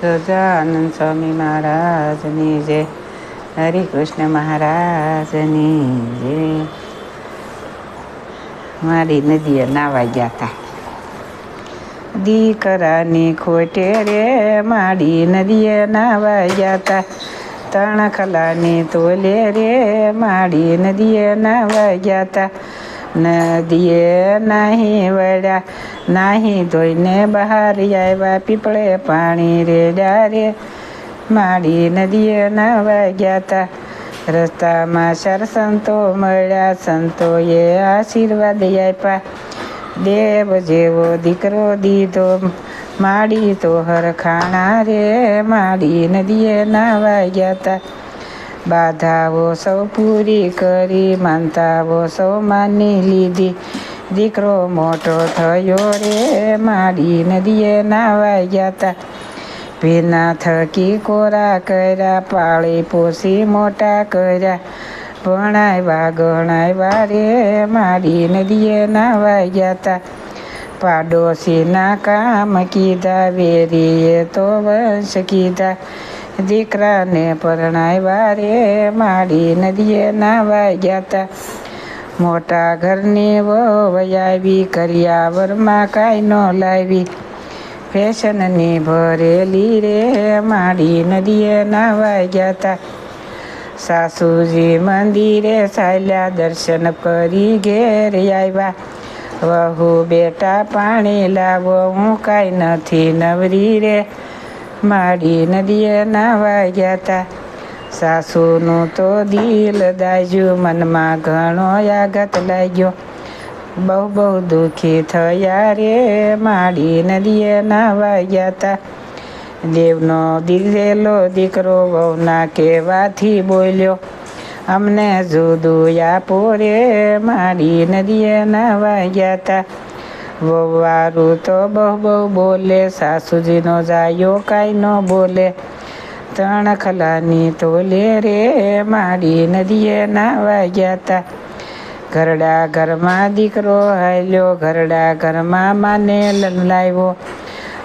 સજાનંદ સ્વામી મહારાજની જય હરિકૃષ્ણ મહારાજની જય મારી નદીએ નાવા ગયા હતા દીકરાની ખોટે રે માડી નદીએ નાવા ગયા હતા તણખલાની તોલે રે માડી નદીએ નાવા ગયા હતા નદીએ નહીં વળ્યા નાહી ધોઈને બહાર આવ્યા, પીપળે પાણી રેડ્યા રે માડી નદીએ નાવા ગયા હતા રસ્તામાં ચાર સંતો મળ્યા, સંતોએ આશીર્વાદ આપ્યા. દેવ જેવો દીકરો દીધો. માડી તો હરખાણા રે, માડી નદીએ નાવા ગયા હતા બાધાઓ સૌ પૂરી કરી, માનતાઓ સૌ માની લીધી. દીકરો મોટો થયો રે માડી નદીએ નાવા ગયા હતા ભીના થકી કોરા કર્યા, પાળી પોસી મોટા કર્યા. ભણાવ્યા ગણાવ્યા રે માડી નદીએ નાવા ગયા હતા પાડોશીના કામ કીધા, વેરીએ તો વંશ કીધા. દીકરાને પરણાવ્યા રે માડી નદીએ નાવા ગયા હતા મોટા ઘરની વહુ આવી કરિયાવરમાં કાંઈ ન લાવી. ફેશનની ભરેલી રે માડી નદીએ નાવા ગયા હતા સાસુજી મંદિરે ચાલ્યા દર્શન કરી ઘેર આવ્યા વહુ બેટા, પાણી લાવો, હું કાંઈ નથી નવરી રે. માડી નદીએ નાવા ગયા હતા સાસુનું તો દિલ દાજ્યું, મનમાં ઘણો આઘાત લાગ્યો. બહુ બહુ દુઃખી થયા રે, માડી નદીએ નાવા ગયા હતા દેવનો દીધેલો દીકરો વહુના કહેવાથી બોલ્યો, અમને જુદું આપો રે, માડી નદીએ નાવા ગયા હતા વહુવારું તો બહુ બહુ બોલે, સાસુજીનો જાયો કાંઈ ન બોલે. ત્રણ ખલાની તોલે રે માડી નદીએ નાવા ગયા હતા ઘરડા ઘરમાં દીકરો હાલ્યો ઘરડા ઘરમાં માને લાવ્યો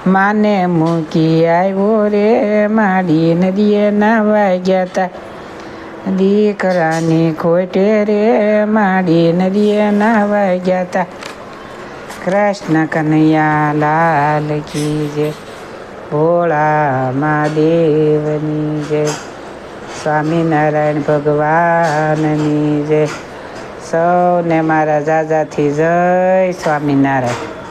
માને મૂકી આવ્યો રે માડી નદીએ નાવા ગયા હતા દીકરાની ખોટે રે માડી નદીએ નાવા ગયા હતા કૃષ્ણ કનૈયા લાલ કી જય ભોળા મહાદેવની જય. સ્વામિનારાયણ ભગવાનની જય. સૌને મારા જાજાથી જય સ્વામિનારાયણ.